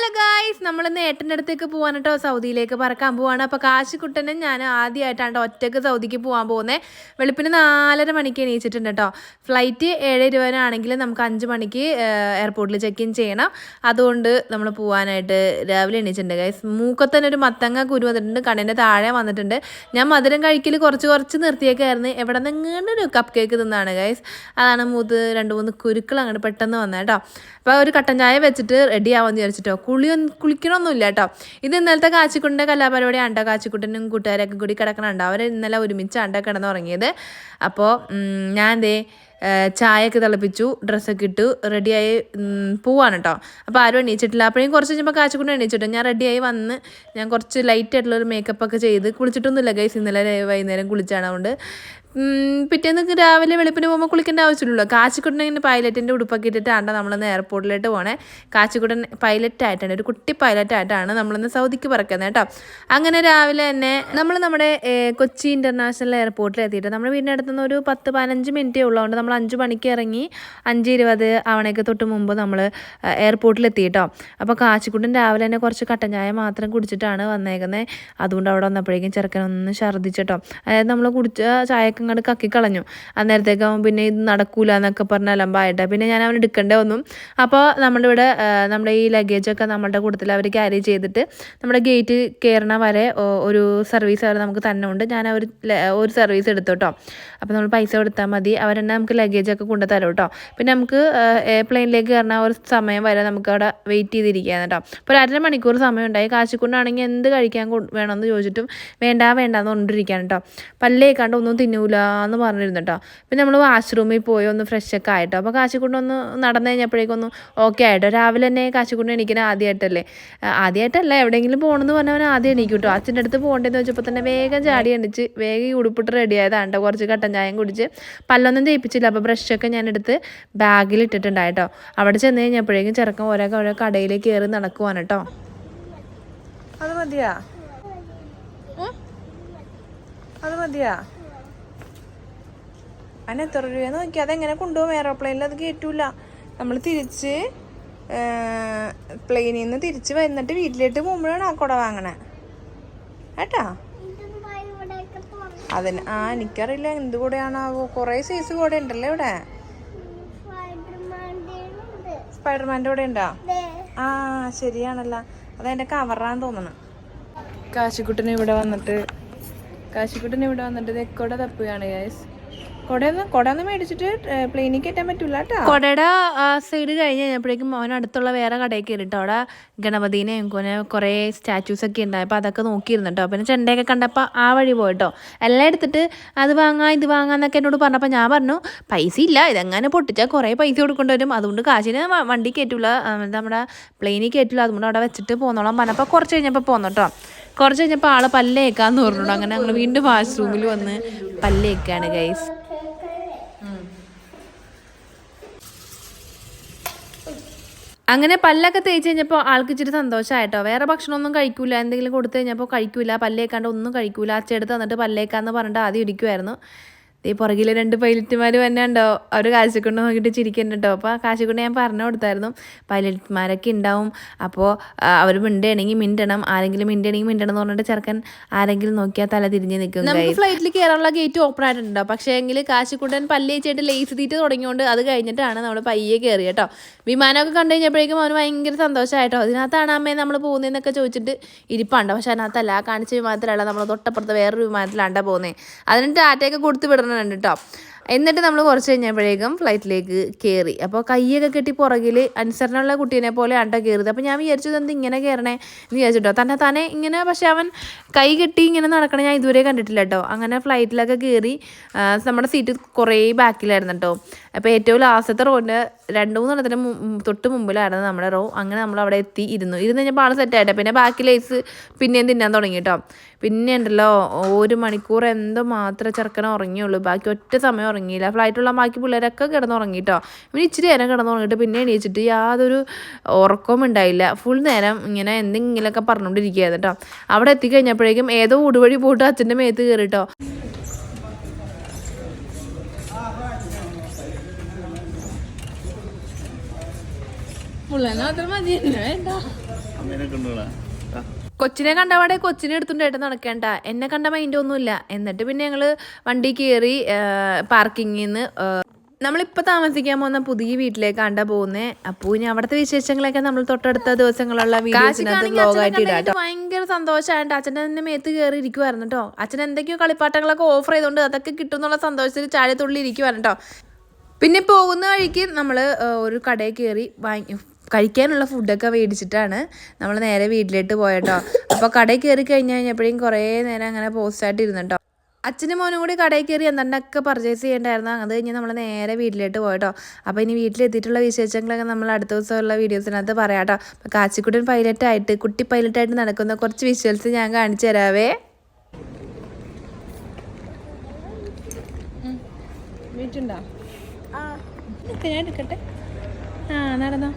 talaga guys നമ്മളിന്ന് ഏട്ടന്റെ അടുത്തേക്ക് പോകാൻ കേട്ടോ സൗദിയിലേക്ക് പറക്കാൻ പോവാണ്. അപ്പോൾ കാശിക്കുട്ടനും ഞാൻ ആദ്യമായിട്ടാണ് ഒറ്റയ്ക്ക് സൗദിക്ക് പോകാൻ പോകുന്നത് വെളുപ്പിന് നാലര മണിക്ക് എണീച്ചിട്ടുണ്ട് കേട്ടോ. ഫ്ലൈറ്റ് ഏഴ് ഇരുപതിനാണെങ്കിൽ നമുക്ക് അഞ്ച് മണിക്ക് എയർപോർട്ടിൽ ചെക്ക് ഇൻ ചെയ്യണം. അതുകൊണ്ട് നമ്മൾ പോകാനായിട്ട് രാവിലെ എണീച്ചിട്ടുണ്ട് ഗൈസ് മൂക്കത്തന്നെ ഒരു മത്തങ്ങ കുരു വന്നിട്ടുണ്ട് കണ്ണിന്റെ താഴെ വന്നിട്ടുണ്ട്. ഞാൻ മധുരം കഴിക്കൽ കുറച്ച് കുറച്ച് നിർത്തിയേക്കായിരുന്നു. എവിടെ നിന്ന് ഒരു കപ്പ് കേക്ക് തിന്നാണ് ഗൈസ് അതാണ് മൂത്ത് രണ്ട് മൂന്ന് കുരുക്കൾ അങ്ങോട്ട് പെട്ടെന്ന് വന്നത് കേട്ടോ. അപ്പോൾ ഒരു കട്ടൻ ചായ വെച്ചിട്ട് റെഡി ആവാമെന്ന് വിചാരിച്ചിട്ടോ. കുളിയൊന്നും കുളിക്കണമൊന്നുമില്ല കേട്ടോ. ഇത് ഇന്നലത്തെ കാച്ചിക്കുട്ടിന്റെ കലാപരിപാടി അണ്ട കാച്ചിക്കുട്ടനും കൂട്ടുകാരൊക്കെ കൂടി കിടക്കണുണ്ട്. അവർ ഇന്നലെ ഒരുമിച്ച് അണ്ട കിടന്നുറങ്ങിയത്. അപ്പോൾ ഞാൻ ദേ ചായയൊക്കെ തിളപ്പിച്ചു ഡ്രസ്സൊക്കെ ഇട്ടു റെഡിയായി പോവാണ് കേട്ടോ. അപ്പോൾ ആരും എണീച്ചിട്ടില്ല. അപ്പോഴേക്കും കുറച്ച് കഴിഞ്ഞപ്പോൾ കാച്ചുകൊണ്ട് എണീച്ചിട്ടു. ഞാൻ റെഡിയായി വന്ന് ഞാൻ കുറച്ച് ലൈറ്റ് ആയിട്ടുള്ളൊരു മേക്കപ്പ് ഒക്കെ ചെയ്ത് കുളിച്ചിട്ടൊന്നുമില്ല ഗൈസ് ഇന്നലെ വൈകുന്നേരം കുളിച്ചാണ് അതുകൊണ്ട് പിറ്റേന്ന് രാവിലെ വെളുപ്പിന് പോകുമ്പോൾ കുളിക്കേണ്ട ആവശ്യമില്ലല്ലോ. കാച്ചിക്കുട്ടൻ ഇങ്ങനെ പൈലറ്റിന്റെ ഉടുപ്പൊക്കെ ഇട്ടിട്ടാണ് നമ്മളിന്ന് എയർപോർട്ടിലോട്ട് പോണേ. കാച്ചിക്കുട്ടൻ പൈലറ്റ് ആയിട്ടാണ് ഒരു കുട്ടി പൈലറ്റ് ആയിട്ടാണ് നമ്മളിന്ന് സൗദിക്ക് പറക്കുന്നത് കേട്ടോ. അങ്ങനെ രാവിലെ തന്നെ നമ്മൾ നമ്മുടെ കൊച്ചി ഇന്റർനാഷണൽ എയർപോർട്ടിൽ എത്തിയിട്ട് നമ്മുടെ വീടിന്റെ അടുത്ത് നിന്ന് ഒരു പത്ത് പതിനഞ്ച് മിനിറ്റേ ഉള്ളതുകൊണ്ട് നമ്മൾ അഞ്ച് മണിക്ക് ഇറങ്ങി അഞ്ച് ഇരുപത് ആവണേക്ക് തൊട്ട് മുമ്പ് നമ്മൾ എയർപോർട്ടിൽ എത്തി കേട്ടോ. അപ്പോൾ കാച്ചിക്കുട്ടൻ രാവിലെ തന്നെ കുറച്ച് കട്ടൻ ചായ മാത്രം കുടിച്ചിട്ടാണ് വന്നേക്കുന്നത് അതുകൊണ്ട് അവിടെ വന്നപ്പോഴേക്കും ചെറുക്കനൊന്ന് ഛർദ്ദിച്ചിട്ടോ അതായത് നമ്മൾ കുടിച്ച ചായയൊക്കെ ഇങ്ങോട്ട് കക്കി കളഞ്ഞു. അന്നേരത്തേക്ക് അവൻ പിന്നെ ഇത് നടക്കൂല എന്നൊക്കെ പറഞ്ഞ അലമ്പായിട്ട്. പിന്നെ ഞാൻ അവൻ എടുക്കണ്ടേ വന്നു. അപ്പോൾ നമ്മുടെ ഇവിടെ നമ്മുടെ ഈ ലഗേജൊക്കെ നമ്മളുടെ കൂട്ടത്തിൽ അവർ ക്യാരി ചെയ്തിട്ട് നമ്മുടെ ഗേറ്റ് കയറണ വരെ ഒരു സർവീസ് അവർ നമുക്ക് തന്നെ ഉണ്ട് ഞാൻ അവർ ഒരു സർവീസ് എടുത്തു കേട്ടോ അപ്പോൾ നമ്മൾ പൈസ കൊടുത്താൽ മതി. അവർ തന്നെ നമുക്ക് ലഗേജൊക്കെ കൊണ്ടു തരും കേട്ടോ പിന്നെ നമുക്ക് എയർപ്ലെയിനിലേക്ക് കയറുന്ന ആ ഒരു സമയം വരെ നമുക്ക് അവിടെ വെയിറ്റ് ചെയ്തിരിക്കുക കേട്ടോ അപ്പോൾ ഒരു അര മണിക്കൂർ സമയം ഉണ്ടായി. കാശിക്കൊണ്ടാണെങ്കിൽ എന്ത് കഴിക്കാൻ വേണമെന്ന് ചോദിച്ചിട്ടും വേണ്ട വേണ്ടാന്ന് കൊണ്ടിരിക്കുകയാണ് കേട്ടോ പല്ലേക്കാണ്ട് ഒന്നും തിന്നൂല. എന്ന് പറഞ്ഞിരുന്നു കേട്ടോ പിന്നെ നമ്മൾ വാഷ്റൂമിൽ പോയി ഒന്ന് ഫ്രഷ് ഒക്കെ ആയിട്ടോ. അപ്പോൾ കാശിക്കുണ്ട് ഒന്ന് നടന്നു കഴിഞ്ഞപ്പോഴേക്കൊന്ന് ഓക്കെ ആയിട്ടോ. രാവിലെ തന്നെ കാശിക്കുണ്ട് എണീക്കുന്ന ആദ്യമായിട്ടല്ലേ ആദ്യമായിട്ടല്ല എവിടെയെങ്കിലും പോകണമെന്ന് പറഞ്ഞവൻ ആദ്യം എണീക്കും കേട്ടോ അച്ഛന്റെ അടുത്ത് പോകേണ്ടതെന്ന് വെച്ചപ്പോൾ തന്നെ വേഗം ചാടി എണിച്ച് വേഗം ഈ ഉടുപ്പിട്ട് റെഡി ആയതാണ് കേട്ടോ കുറച്ച് കട്ടൻ ചായം കുടിച്ച്. പല്ലൊന്നും തേപ്പിച്ചില്ല. അപ്പോൾ ബ്രഷൊക്കെ ഞാൻ എടുത്ത് ബാഗിൽ ഇട്ടിട്ടുണ്ടായിട്ടോ. അവിടെ ചെന്ന് കഴിഞ്ഞപ്പോഴേക്കും ചെറുക്കം ഓരോ ഓരോ കടയിലേക്ക് കയറി നടക്കുവാണ് കേട്ടോ അത് മതിയാ? അത് മതിയാ? അതിന് എത്ര രൂപയെന്ന് നോക്കി അതെങ്ങനെ കൊണ്ടുപോകും? എയറോപ്ലെയിനിൽ അത് കയറ്റൂല നമ്മൾ തിരിച്ച് പ്ലെയിനിൽ നിന്ന് തിരിച്ച് വന്നിട്ട് വീട്ടിലേക്ക് പോകുമ്പോഴാണ് ആ കുട വാങ്ങണേ. കേട്ടാ? അതിന് ആ എനിക്കറിയില്ല എന്ത് കൂടെയാണാവോ. കുറേ സൈസ് കൂടെ ഉണ്ടല്ലോ ഇവിടെ. സ്പൈഡർമാന്റെ കൂടെ ഉണ്ടോ ആ ശരിയാണല്ലോ. അതെന്റെ കവറാന്ന് തോന്നണം. കാശിക്കുട്ടന് ഇവിടെ വന്നിട്ട് കാശിക്കുട്ടൻ ഇവിടെ വന്നിട്ട് തെക്കോടെ തപ്പുകയാണ് ഗൈസ് കൊടയുടെ സൈഡ് കഴിഞ്ഞ് കഴിഞ്ഞപ്പോഴേക്കും അവൻ അടുത്തുള്ള വേറെ കടയിൽ കയറിട്ടോ. അവിടെ ഗണപതിനെയും കൊനെ കുറേ സ്റ്റാച്യൂസ് ഒക്കെ ഉണ്ടായി അപ്പോൾ അതൊക്കെ നോക്കിയിരുന്നു കേട്ടോ പിന്നെ ചെണ്ടയൊക്കെ കണ്ടപ്പോൾ ആ വഴി പോയിട്ടോ. എല്ലാം എടുത്തിട്ട് അത് വാങ്ങാം ഇത് വാങ്ങാന്നൊക്കെ എന്നോട് പറഞ്ഞപ്പോൾ ഞാൻ പറഞ്ഞു പൈസ ഇല്ല. ഇതെങ്ങനെ പൊട്ടിച്ചാൽ കുറേ പൈസ കൊടുക്കേണ്ടി വരും. അതുകൊണ്ട് കാശിന് വണ്ടി കയറ്റൂല. ആ, നമ്മുടെ പ്ലെയിനിൽ കയറ്റൂല. അതുകൊണ്ട് അവിടെ വെച്ചിട്ട് പോന്നോളാം പറഞ്ഞപ്പോൾ കുറച്ച് കഴിഞ്ഞപ്പോൾ പോന്നു കേട്ടോ കുറച്ച് കഴിഞ്ഞപ്പോൾ ആൾ പല്ലേക്കാന്ന് പറഞ്ഞോളൂ അങ്ങനെ ഞങ്ങൾ വീണ്ടും വാഷ്റൂമിൽ വന്ന് പല്ലേക്കാണ് ഗൈസ് അങ്ങനെ പല്ലൊക്കെ തേച്ച് കഴിഞ്ഞപ്പോൾ ആൾക്ക് ഇച്ചിരി സന്തോഷമായിട്ടോ വേറെ ഭക്ഷണമൊന്നും കഴിക്കൂല. എന്തെങ്കിലും കൊടുത്തു കഴിഞ്ഞപ്പോൾ കഴിക്കൂല. പല്ലേക്കാണ്ട് ഒന്നും കഴിക്കൂല. അച്ചെടുത്ത് തന്നിട്ട് പല്ലേക്കാന്ന് പറഞ്ഞിട്ട് ആദ്യം ഇരിക്കുമായിരുന്നു ഈ പുറകിലെ രണ്ട് പൈലറ്റുമാർ തന്നെ ഉണ്ടോ? അവർ കാശിക്കൊണ്ട് നോക്കിയിട്ട് ചിരിക്കുന്നുണ്ട് കേട്ടോ. അപ്പോൾ കാശിക്കൊണ്ട് ഞാൻ പറഞ്ഞു കൊടുത്തായിരുന്നു. പൈലറ്റുമാരൊക്കെ ഉണ്ടാവും. അപ്പോൾ അവർ മിണ്ടുകയാണെങ്കിൽ മിണ്ടണം. ആരെങ്കിലും മിണ്ടുകയാണെങ്കിൽ മിണ്ടണം എന്ന് പറഞ്ഞിട്ട് ചെറുക്കൻ ആരെങ്കിലും നോക്കിയാൽ തല തിരിഞ്ഞ് നിൽക്കും നമുക്ക് ഫ്ലൈറ്റിൽ കയറാനുള്ള ഗേറ്റ് ഓപ്പൺ ആയിട്ടുണ്ടോ. പക്ഷേ എങ്കിൽ കാശിക്കുട്ടൻ പല്ലേച്ചായിട്ട് ലേസ് തീറ്റ് തുടങ്ങിയോണ്ട് അത് കഴിഞ്ഞിട്ടാണ് നമ്മൾ പയ്യെ കയറി കേട്ടോ. വിമാനമൊക്കെ കണ്ടു കഴിഞ്ഞപ്പോഴേക്കും അവന് ഭയങ്കര സന്തോഷമായിട്ടോ അതിനകത്താണ് അമ്മയെ നമ്മൾ പോകുന്നതെന്നൊക്കെ ചോദിച്ചിട്ട് ഇരിപ്പുണ്ടോ പക്ഷെ അതിനകത്തല്ല. ആ കാണിച്ച വിമാനത്തിലല്ല നമ്മൾ തൊട്ടപ്പുറത്ത് വേറൊരു വിമാനത്തിലാണ്ടാ പോകുന്നത് അതിന് ടാറ്റയൊക്കെ കൊടുത്ത് വിടണുണ്ട് കേട്ടോ എന്നിട്ട് നമ്മൾ കുറച്ച് കഴിഞ്ഞപ്പോഴേക്കും ഫ്ലൈറ്റിലേക്ക് കയറി അപ്പോൾ കൈയൊക്കെ കെട്ടി പുറകിൽ അനുസരണമുള്ള കുട്ടീനെ പോലെ അണ്ട കയറിയത് അപ്പോൾ ഞാൻ വിചാരിച്ചത് എന്ത് ഇങ്ങനെ കയറണേ എന്ന് വിചാരിച്ചിട്ടോ. തന്നെ തന്നെ ഇങ്ങനെ പക്ഷെ അവൻ കൈ കെട്ടി ഇങ്ങനെ നടക്കണേ ഞാൻ ഇതുവരെ കണ്ടിട്ടില്ല കേട്ടോ അങ്ങനെ ഫ്ലൈറ്റിലൊക്കെ കയറി നമ്മുടെ സീറ്റ് കുറേ ബാക്കിലായിരുന്നു കേട്ടോ അപ്പോൾ ഏറ്റവും ലാസ്റ്റത്തെ റോഡിന്റെ രണ്ട് മൂന്നെണ്ണത്തിന് മു- തൊട്ട് മുമ്പിലായിരുന്നു നമ്മുടെ റോ. അങ്ങനെ നമ്മൾ അവിടെ എത്തി ഇരുന്നു. ഇരുന്ന് കഴിഞ്ഞപ്പോൾ ആൾ സെറ്റായിട്ട് പിന്നെ ബാക്കി ലേസ് പിന്നെയും തിന്നാൻ തുടങ്ങി കേട്ടോ പിന്നെ ഉണ്ടല്ലോ ഒരു മണിക്കൂർ എന്തോ മാത്രമേ ചെറുക്കനെ ഉറങ്ങിയുള്ളൂ. ബാക്കി ഒറ്റ സമയം ഉറങ്ങിയില്ല. ഫ്ലൈറ്റുള്ള ബാക്കി പിള്ളേരൊക്കെ കിടന്നുറങ്ങി കേട്ടോ പിന്നെ ഇച്ചിരി നേരം കിടന്നുറങ്ങിയിട്ട് പിന്നെ എണീച്ചിട്ട് യാതൊരു ഉറക്കവും ഉണ്ടായില്ല. ഫുൾ നേരം ഇങ്ങനെ എന്തെങ്കിലുമൊക്കെ പറഞ്ഞുകൊണ്ടിരിക്കുകയായിരുന്നു കേട്ടോ. അവിടെ എത്തിക്കഴിഞ്ഞപ്പോഴേക്കും ഏതോ ഉടുവഴി പോയിട്ട് അച്ഛന്റെ മേത്ത് കയറി കേട്ടോ പുള്ളനെ മാത്രം മതി വേണ്ട. അമ്മേനെ കൊണ്ടുപോണ കൊച്ചിനെ കണ്ടപാടെ കൊച്ചിനെ എടുത്തുണ്ടായിട്ട് നടക്കേണ്ട. എന്നെ കണ്ട മൈൻഡ് ഒന്നുമില്ല. എന്നിട്ട് പിന്നെ ഞങ്ങൾ വണ്ടി കയറി പാർക്കിങ്ങിൽ നിന്ന് നമ്മളിപ്പോൾ താമസിക്കാൻ പോകുന്ന പുതിയ വീട്ടിലേക്കാണ്ട പോകുന്നത് അപ്പോൾ ഇനി അവിടുത്തെ വിശേഷങ്ങളൊക്കെ നമ്മൾ തൊട്ടടുത്ത ദിവസങ്ങളുള്ള വീഡിയോസിനകത്ത് ബ്ലോഗായിട്ട് ഇടാം ഭയങ്കര സന്തോഷമായിട്ട് അച്ഛന്റെ തന്നെ മേത്ത് കയറി ഇരിക്കുവായിരുന്നു കേട്ടോ അച്ഛൻ എന്തൊക്കെയോ കളിപ്പാട്ടങ്ങളൊക്കെ ഓഫർ ചെയ്തുകൊണ്ട് അതൊക്കെ കിട്ടും എന്നുള്ള സന്തോഷത്തിൽ ചാഴത്തുള്ളി ഇരിക്കുവായിരുന്നു കേട്ടോ പിന്നെ പോകുന്ന വഴിക്ക് നമ്മൾ ഒരു കടയിൽ കയറി വാങ്ങി കഴിക്കാനുള്ള ഫുഡൊക്കെ മേടിച്ചിട്ടാണ് നമ്മൾ നേരെ വീട്ടിലേക്ക് പോയട്ടോ. അപ്പോൾ കടയിൽ കയറി കഴിഞ്ഞു കഴിഞ്ഞപ്പോഴേക്കും കുറേ നേരം അങ്ങനെ പോസ്റ്റായിട്ട് ഇരുന്നുട്ടോ. അച്ഛനും മോനും കൂടി കടയിൽ കയറി എന്തെണ്ടൊക്കെ പർച്ചേസ് ചെയ്യേണ്ടായിരുന്നു. അത് കഴിഞ്ഞ് നമ്മൾ നേരെ വീട്ടിലേക്ക് പോയട്ടോ. അപ്പോൾ ഇനി വീട്ടിലെത്തിയിട്ടുള്ള വിശേഷങ്ങളൊക്കെ നമ്മൾ അടുത്ത ദിവസമുള്ള വീഡിയോസിനകത്ത് പറയാം കേട്ടോ അപ്പോൾ കാച്ചിക്കുട്ടൻ പൈലറ്റായിട്ട് കുട്ടി പൈലറ്റായിട്ട് നടക്കുന്ന കുറച്ച് വിഷ്വൽസ് ഞാൻ കാണിച്ചു തരാവേ. വീട്ടുണ്ടോ ഞാൻ എടുക്കട്ടെ. ആ നടന്നോ.